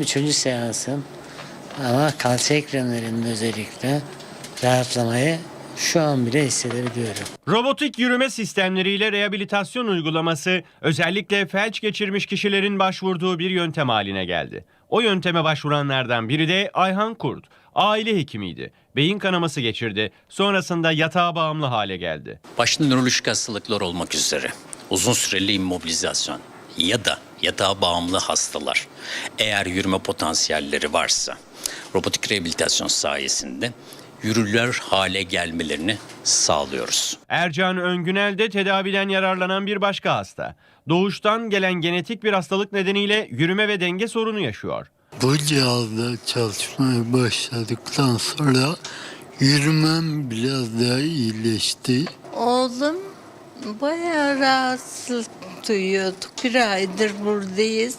üçüncü seansım. Ama kalça eklemlerinin özellikle rahatlamayı şu an bile hissedebiliyorum. Robotik yürüme sistemleriyle rehabilitasyon uygulaması özellikle felç geçirmiş kişilerin başvurduğu bir yöntem haline geldi. O yönteme başvuranlardan biri de Ayhan Kurt. Aile hekimiydi. Beyin kanaması geçirdi. Sonrasında yatağa bağımlı hale geldi. başta nörolojik hastalıklar olmak üzere uzun süreli immobilizasyon ya da yatağa bağımlı hastalar eğer yürüme potansiyelleri varsa robotik rehabilitasyon sayesinde yürürler hale gelmelerini sağlıyoruz. Ercan Öngünel de tedaviden yararlanan bir başka hasta. Doğuştan gelen genetik bir hastalık nedeniyle yürüme ve denge sorunu yaşıyor. Bu cihazla çalışmaya başladıktan sonra yürümem biraz daha iyileşti. Oğlum bayağı rahatsız duyuyorduk. Bir aydır buradayız.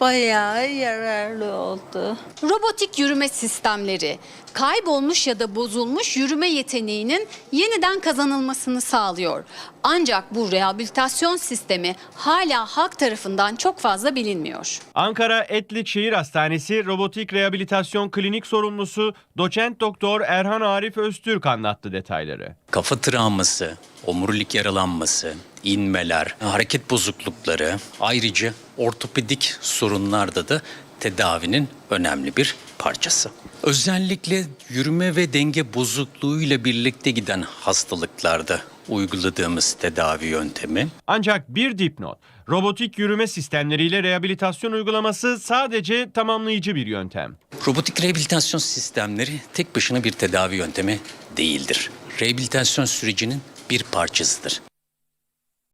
Bayağı yararlı oldu. Robotik yürüme sistemleri kaybolmuş ya da bozulmuş yürüme yeteneğinin yeniden kazanılmasını sağlıyor. Ancak bu rehabilitasyon sistemi hala halk tarafından çok fazla bilinmiyor. Ankara Etlik Şehir Hastanesi Robotik Rehabilitasyon Klinik Sorumlusu Doçent Doktor Erhan Arif Öztürk anlattı detayları. Kafa travması, omurilik yaralanması, inmeler, hareket bozuklukları, ayrıca ortopedik sorunlarda da tedavinin önemli bir parçası. Özellikle yürüme ve denge bozukluğuyla birlikte giden hastalıklarda uyguladığımız tedavi yöntemi Ancak bir dipnot, robotik yürüme sistemleriyle rehabilitasyon uygulaması sadece tamamlayıcı bir yöntem. Robotik rehabilitasyon sistemleri tek başına bir tedavi yöntemi değildir. Rehabilitasyon sürecinin bir parçasıdır.